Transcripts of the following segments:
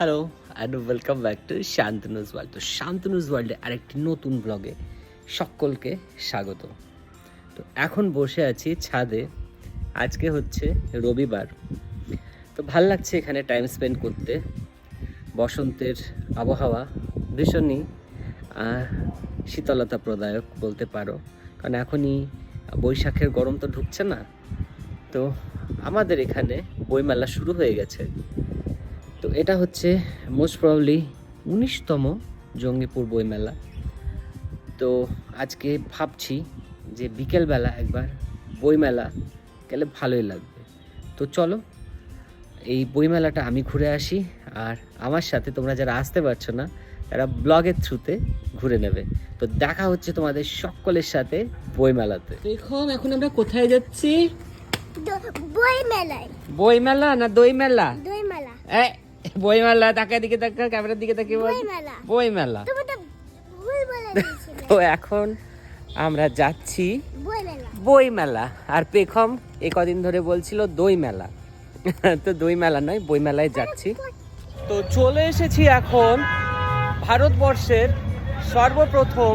Hello and welcome back to Shantanu's world তো শান্তনুজ ওয়ার্ল্ডে আরেকটি নতুন ব্লগে সকলকে স্বাগত। তো এখন বসে আছি ছাদে। আজকে হচ্ছে রবিবার। তো ভালো লাগছে এখানে টাইম স্পেন্ড করতে। বসন্তের আবহাওয়া ভীষণই শীতলতা প্রদায়ক বলতে পারো। কারণ এখনই বৈশাখের গরম তো ঢুকছে না। তো আমাদের এখানে বইমেলা শুরু হয়ে গেছে। তো এটা হচ্ছে মোস্ট প্রবলি উনিশতম জঙ্গিপুর বইমেলা। তো আজকে ভাবছি যে বিকেলবেলা একবার বইমেলা গেলে ভালোই লাগবে। তো চলো এই বইমেলাটা আমি ঘুরে আসি আর আমার সাথে তোমরা যারা আসতে পারছ না তারা ব্লগের থ্রুতে ঘুরে নেবে। তো দেখা হচ্ছে তোমাদের সকলের সাথে বইমেলাতে। দেখুন এখন আমরা কোথায় যাচ্ছি? দ- বই মেলায় বইমেলা না দই মেলা দই মেলা এই বই মেলা তাকে দিকে তাকা ক্যামেরার দিকে তাকিয়ে বল বই মেলা বই মেলা তো এখন আমরা যাচ্ছি বই মেলা বই মেলা আর পেখম এ কদিন ধরে বলছিল দই মেলা তো দই মেলা নয় বই মেলায় যাচ্ছি। তো চলে এসেছি এখন ভারতবর্ষের সর্বপ্রথম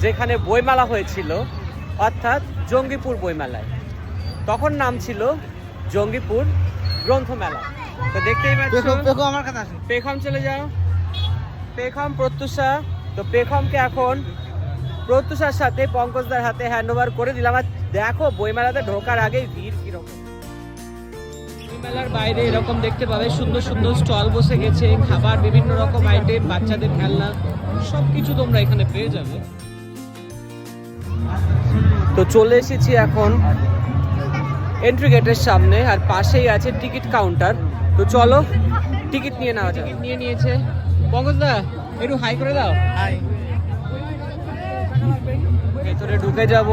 যেখানে বইমেলা হয়েছিল অর্থাৎ জঙ্গিপুর বইমেলায়। তখন নাম ছিল জঙ্গিপুর গ্রন্থমেলা। তো দেখতেই পাচ্ছ। আমার কথা আছে পেখম চলে যাও। পেখম প্রত্যুষা। তো পেখমকে এখন প্রত্যুষার সাথে পঙ্কজদার হাতে হ্যান্ড ওভার করে দিলাম। আর দেখো বইমেলাতে ঢোকার আগেই ভিড় কীরকম। বইমেলার বাইরে এরকম দেখতে পাবে সুন্দর সুন্দর স্টল বসে গেছে খাবার বিভিন্ন রকম আইটেম বাচ্চাদের খেলনা সব কিছু তোমরা এখানে পেয়ে যাবে। তো চলে এসেছি এখন এন্ট্রি গেটের সামনে আর পাশেই আছে টিকিট কাউন্টার তো চলো টিকিট নিয়ে নেওয়া টিকিট নিয়ে নিয়েছে। পঙ্কজদা একটু হাই করে দাও। হাই ভেতরে ঢুকে যাব।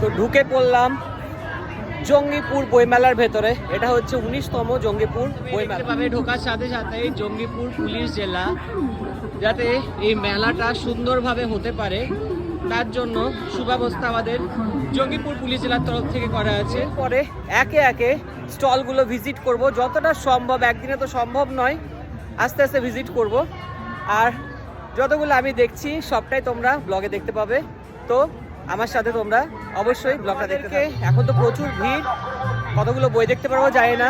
তো ঢুকে পড়লাম জঙ্গিপুর বইমেলার ভেতরে। এটা হচ্ছে উনিশতম জঙ্গিপুর বইমেলা। পাবে ঢোকার সাথে সাথে জঙ্গিপুর পুলিশ জেলা যাতে এই মেলাটা সুন্দরভাবে হতে পারে। তার জন্য সুব্যবস্থা আমাদের জঙ্গিপুর পুলিশ জেলার তরফ থেকে করা আছে। পরে একে একে স্টলগুলো ভিজিট করব। যতটা সম্ভব একদিনে তো সম্ভব নয় আস্তে আস্তে ভিজিট করব। আর যতগুলো আমি দেখছি সবটাই তোমরা ব্লগে দেখতে পাবে। তো আমার সাথে তোমরা অবশ্যই ব্লগটা দেখতে এখন তো প্রচুর ভিড়। কতগুলো বই দেখতে পারব যায় না।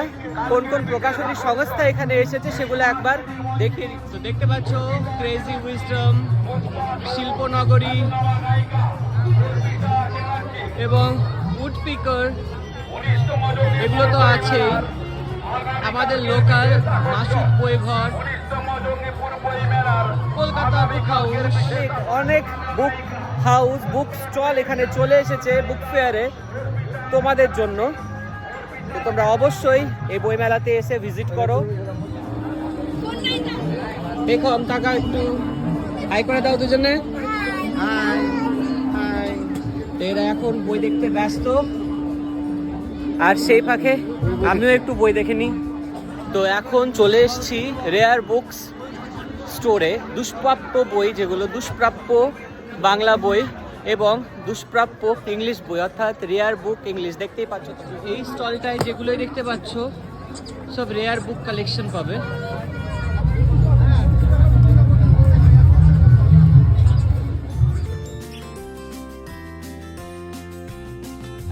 কোন কোন প্রকাশনী সংস্থা এখানে এসেছে সেগুলো একবার দেখিয়ে দিচ্ছি তো দেখতে পাচ্ছ ক্রেজি উইজডম শিল্পনগরী এবং উডপিকার এগুলো তো আছেই। আমাদের local Masud Boighar Kolkata book house অনেক বুক হাউস বুক স্টল এখানে চলে এসেছে বুক ফেয়ারে তোমাদের জন্য। তো তোমরা অবশ্যই এই বইমেলাতে এসে ভিজিট করো। দেখো টাকা একটু হাই করে দাও দুজনে। এরা এখন বই দেখতে ব্যস্ত। আর সেই ফাঁকে আমিও একটু বই দেখে তো এখন চলে এসেছি রেয়ার বুকস স্টোরে দুষ্প্রাপ্য বই, যেগুলো দুষ্প্রাপ্য বাংলা বই। এবং দুষ্প্রাপ্য ইংলিশ বই অর্থাৎ রেয়ার বুক ইংলিশ দেখতেই পাচ্ছ। এই স্টলটায় যেগুলোই দেখতে পাচ্ছ সব রেয়ার বুক কালেকশন পাবে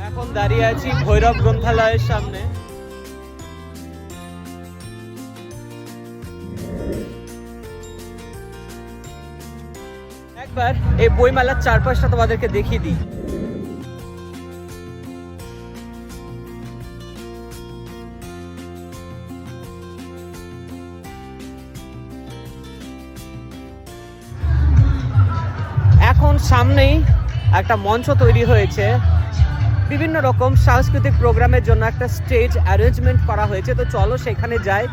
এখন দাঁড়িয়ে আছি ভৈরব গ্রন্থালয়ের সামনে এই বইমেলার চারপাশটা তোমাদেরকে দেখিয়ে দিই। এখন সামনেই একটা মঞ্চ তৈরি হয়েছে। বিভিন্ন রকম সাংস্কৃতিক প্রোগ্রামের জন্য একটা স্টেজ অ্যারেঞ্জমেন্ট করা হয়েছে। তো চলো সেখানে যাই।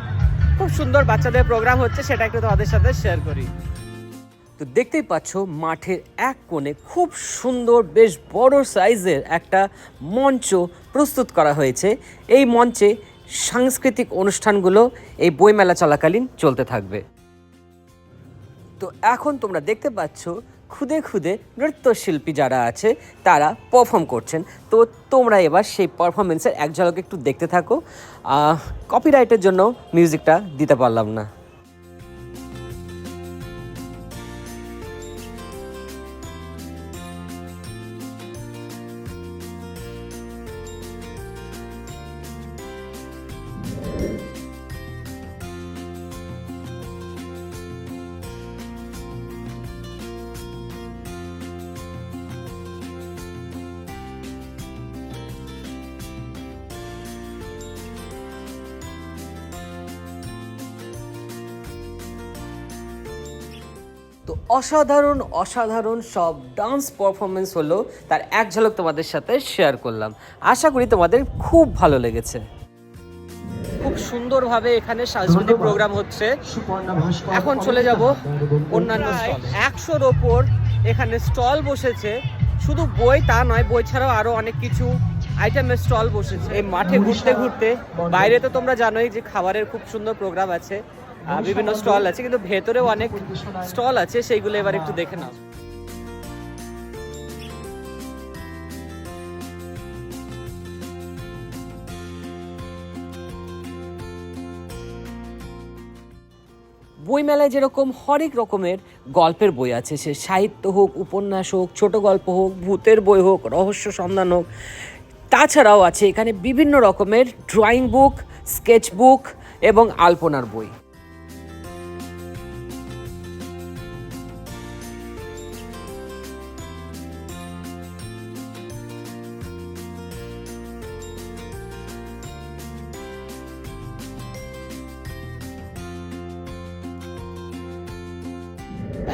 খুব সুন্দর বাচ্চাদের প্রোগ্রাম হচ্ছে, সেটা একটু তোমাদের সাথে শেয়ার করি। তো দেখতেই পাচ্ছ, মাঠের এক কোণে খুব সুন্দর, বেশ বড় সাইজের একটা মঞ্চ প্রস্তুত করা হয়েছে। এই মঞ্চে সাংস্কৃতিক অনুষ্ঠানগুলো, এই বইমেলা চলাকালীন চলতে থাকবে। তো এখন তোমরা দেখতে পাচ্ছ, খুদে খুদে নৃত্যশিল্পী যারা আছে, তারা পারফর্ম করছেন। তো তোমরা এবার সেই পারফরমেন্সের এক ঝলক একটু দেখতে থাকো। কপিরাইটের জন্য মিউজিকটা দিতে পারলাম না। তো অসাধারণ অসাধারণ সব ডান্স পারফরমেন্স হলো তার এক ঝলক তোমাদের সাথে শেয়ার করলাম। আশা করি তোমাদের খুব ভালো লেগেছে। খুব সুন্দরভাবে এখানে সাংস্কৃতিক প্রোগ্রাম হচ্ছে। এখন চলে যাব অন্যান্য একশোর ওপর এখানে স্টল বসেছে। শুধু বই তা নয় বই ছাড়াও আরও অনেক কিছু আইটেমের স্টল বসেছে। এই মাঠে ঘুরতে ঘুরতে বাইরে তো তোমরা জানোই যে খাবারের খুব সুন্দর প্রোগ্রাম আছে বিভিন্ন স্টল আছে কিন্তু ভেতরেও অনেক স্টল আছে সেইগুলো এবার একটু দেখে নাও। বইমেলায় যেরকম হরেক রকমের গল্পের বই আছে সে সাহিত্য হোক উপন্যাস হোক ছোট গল্প হোক ভূতের বই হোক রহস্য সন্ধান হোক তাছাড়াও আছে এখানে বিভিন্ন রকমের ড্রয়িং বুক স্কেচ বুক এবং আলপনার বই।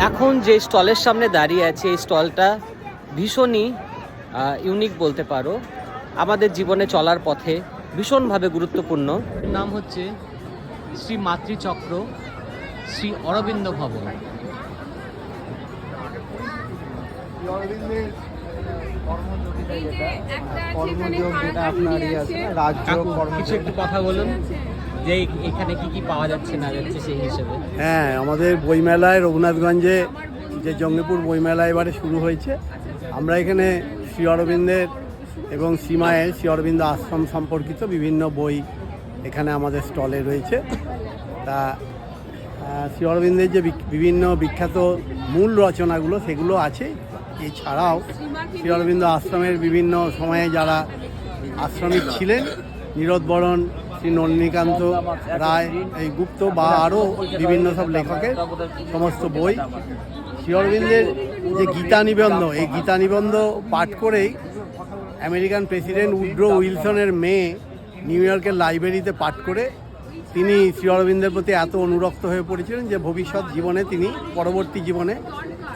এখন যে স্টলের সামনে দাঁড়িয়ে আছে, এই স্টলটা ভীষণই ইউনিক বলতে পারো। আমাদের জীবনে চলার পথে ভীষণভাবে গুরুত্বপূর্ণ। নাম হচ্ছে শ্রী মাতৃচক্র শ্রী অরবিন্দ ভবন। যেটা আপনার আছে কিছু একটু কথা বলুন যে এখানে কি কি পাওয়া যাচ্ছে না যাচ্ছে সেই হিসেবে। হ্যাঁ আমাদের বইমেলায় রঘুনাথগঞ্জে যে জঙ্গিপুর বইমেলা এবারে শুরু হয়েছে আমরা এখানে শ্রী অরবিন্দের এবং সীমায়ের শ্রী অরবিন্দ আশ্রম সম্পর্কিত বিভিন্ন বই এখানে আমাদের স্টলে রয়েছে। তা শ্রী অরবিন্দের যে বিভিন্ন বিখ্যাত মূল রচনাগুলো সেগুলো আছে। এছাড়াও শ্রী অরবিন্দ আশ্রমের বিভিন্ন সময়ে যারা আশ্রমিক ছিলেন নীরদবরণ শ্রী নন্দিকান্ত রায়, এই গুপ্ত বা আরও বিভিন্ন সব লেখকের সমস্ত বই। শ্রী অরবিন্দের যে গীতা নিবন্ধ এই গীতা নিবন্ধ পাঠ করেই আমেরিকান প্রেসিডেন্ট উড্রো উইলসনের মেয়ে নিউ ইয়র্কের লাইব্রেরিতে পাঠ করে তিনি শ্রী অরবিন্দের প্রতি এত অনুরক্ত হয়ে পড়েছিলেন যে ভবিষ্যৎ জীবনে তিনি, পরবর্তী জীবনে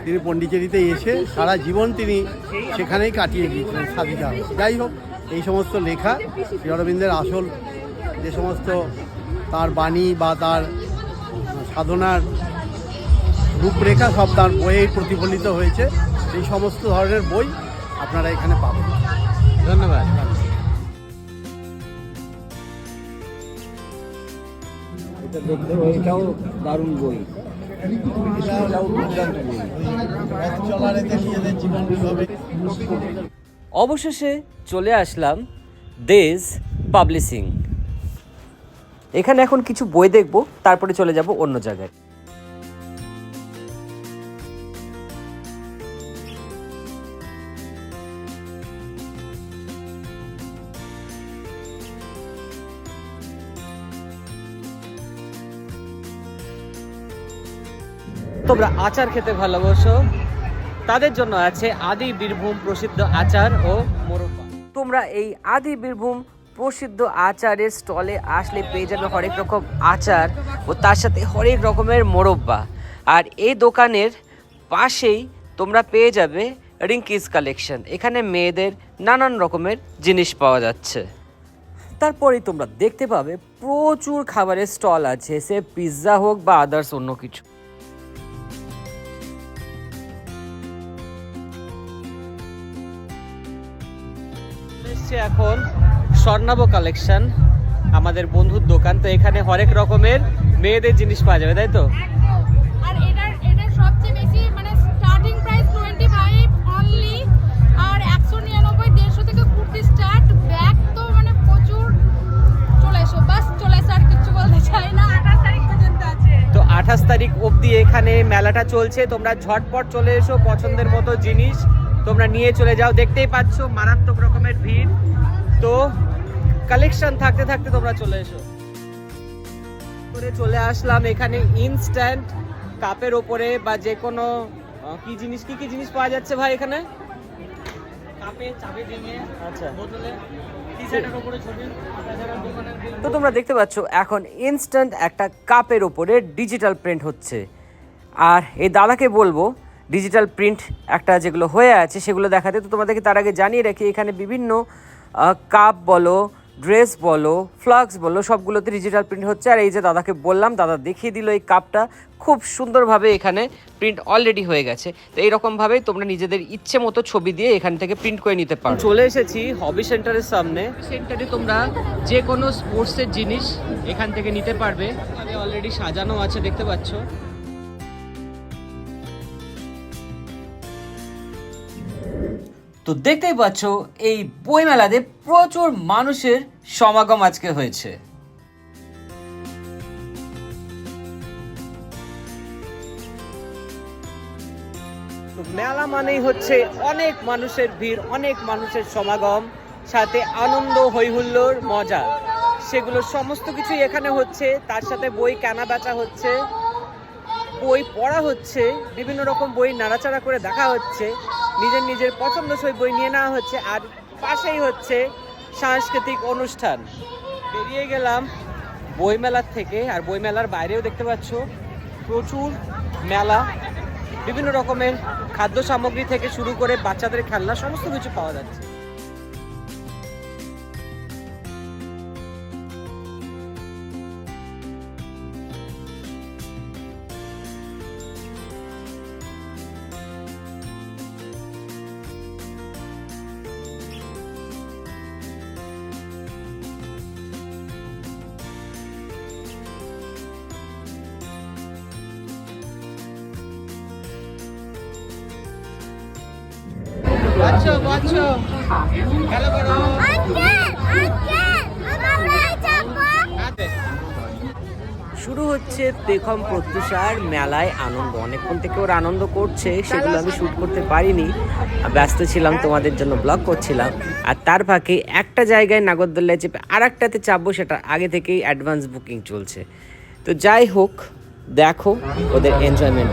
তিনি পন্ডিচেরিতে এসে সারা জীবন তিনি সেখানেই কাটিয়ে গিয়েছিলেন, সাধিকা। যাই হোক, এই সমস্ত লেখা শ্রী অরবিন্দের আসল যে সমস্ত তার বাণী বা তার সাধনার রূপরেখা সব তার বইয়েই প্রতিফলিত হয়েছে এই সমস্ত ধরনের বই আপনারা এখানে পাবেন ধন্যবাদ। এটা দেখতে এটাও দারুণ বই। অবশেষে চলে আসলাম দেশ পাবলিশিং এখানে এখন কিছু বই দেখব তারপরে চলে যাব অন্য জায়গায়। তোমরা আচার খেতে ভালোবাসো। তাদের জন্য আছে আদি বীরভূম প্রসিদ্ধ আচার ও মোরব্বা তোমরা এই আদি বীরভূম প্রসিদ্ধ আচারের স্টলে আসলে পেয়ে যাবে হরেক রকম আচার ও তার সাথে হরেক রকমের মোরব্বা আর এই দোকানের পাশেই তোমরা পেয়ে যাবে রিঙ্কিস কালেকশন। এখানে মেয়েদের নানান রকমের জিনিস পাওয়া যাচ্ছে। তারপরেই তোমরা দেখতে পাবে প্রচুর খাবারের স্টল আছে, সে পিৎজা হোক বা আদার্স অন্য কিছু। হচ্ছে এখন স্বর্ণাব কালেকশন আমাদের বন্ধুর দোকান। তো এখানে হরেক রকমের মেয়েদের জিনিস পাওয়া যাবে তাই তো? তো আঠাশ তারিখ অবধি এখানে মেলাটা চলছে তোমরা ঝটপট চলে এসো পছন্দের মতো জিনিস। তোমরা নিয়ে চলে যাও। দেখতেই পাচ্ছ মারাত্মক রকমের ভিড়। তো কালেকশন থাকতে থাকতে তোমরা চলে এসো। করে চলে আসলাম এখানে ইনস্ট্যান্ট কাপের ওপরে বা যে কোনো কি জিনিস কি কি জিনিস পাওয়া যাচ্ছে ভাই এখানে? আচ্ছা। তো তোমরা দেখতে পাচ্ছ এখন ইনস্ট্যান্ট একটা কাপের ওপরে ডিজিটাল প্রিন্ট হচ্ছে। আর এই দাদাকে বলব ডিজিটাল প্রিন্ট একটা যেগুলো হয়ে আছে সেগুলো দেখাতে। তো তোমাদেরকে তার আগে জানিয়ে রাখি এখানে বিভিন্ন কাপ বলো ড্রেস বলো ফ্লাক্স বলো সবগুলোতে ডিজিটাল প্রিন্ট হচ্ছে। আর এই যে দাদাকে বললাম দাদা দেখিয়ে দিল এই কাপটা খুব সুন্দরভাবে এখানে প্রিন্ট অলরেডি হয়ে গেছে। তো এইরকমভাবেই তোমরা নিজেদের ইচ্ছে মতো ছবি দিয়ে এখান থেকে প্রিন্ট করে নিতে পারো। চলে এসেছি হবি সেন্টারের সামনে। সেন্টারে তোমরা যে কোনো স্পোর্টসের জিনিস এখান থেকে নিতে পারবে। অলরেডি সাজানো আছে দেখতে পাচ্ছ। তো দেখতেই পাচ্ছ, এই বইমেলাতে প্রচুর মানুষের সমাগম আজকে হয়েছে। মেলা মানেই হচ্ছে অনেক মানুষের ভিড়, অনেক মানুষের সমাগম, সাথে আনন্দ হৈহুল্লোর মজা। সেগুলো সমস্ত কিছুই এখানে হচ্ছে, তার সাথে বই কেনা বেচা হচ্ছে, বই পড়া হচ্ছে, বিভিন্ন রকম বই নাড়াচাড়া করে দেখা হচ্ছে। নিজের নিজের পছন্দসই বই নিয়ে নেওয়া হচ্ছে, আর পাশেই হচ্ছে সাংস্কৃতিক অনুষ্ঠান। বেরিয়ে গেলাম বইমেলার থেকে, আর বইমেলার বাইরেও দেখতে পাচ্ছ প্রচুর মেলা। বিভিন্ন রকমের খাদ্য সামগ্রী থেকে শুরু করে বাচ্চাদের খেলনা, সমস্ত কিছু পাওয়া যাচ্ছে। করো। শুরু হচ্ছে পেখম প্রত্যুষার মেলায় আনন্দ। অনেকক্ষণ থেকে ওরা আনন্দ করছে সেগুলো আমি শ্যুট করতে পারিনি। ব্যস্ত ছিলাম তোমাদের জন্য ব্লগ করছিলাম। আর তার ফাঁকে একটা জায়গায় নাগরদোল্লায় চেপে আর একটাতে চাপবো সেটা আগে থেকেই অ্যাডভান্স বুকিং চলছে। তো যাই হোক দেখো ওদের এনজয়মেন্ট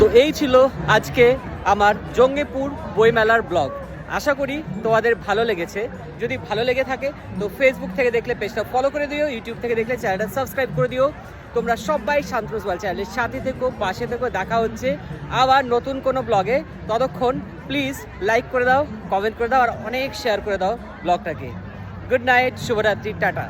তো এই ছিল আজকে আমার জঙ্গিপুর বইমেলার ব্লগ। আশা করি তোমাদের ভালো লেগেছে। যদি ভালো লেগে থাকে, তো ফেসবুক থেকে দেখলে পেজটা ফলো করে দিও ইউটিউব থেকে দেখলে চ্যানেলটা সাবস্ক্রাইব করে দিও। তোমরা সবাই শান্তনুস ওয়াল চ্যানেলের সাথে থেকো, পাশে থেকো, দেখা হচ্ছে আবার নতুন কোনো ব্লগে। ততক্ষণ প্লিজ লাইক করে দাও কমেন্ট করে দাও, আর অনেক শেয়ার করে দাও ব্লগটাকে। গুড নাইট শুভরাত্রি, টাটা।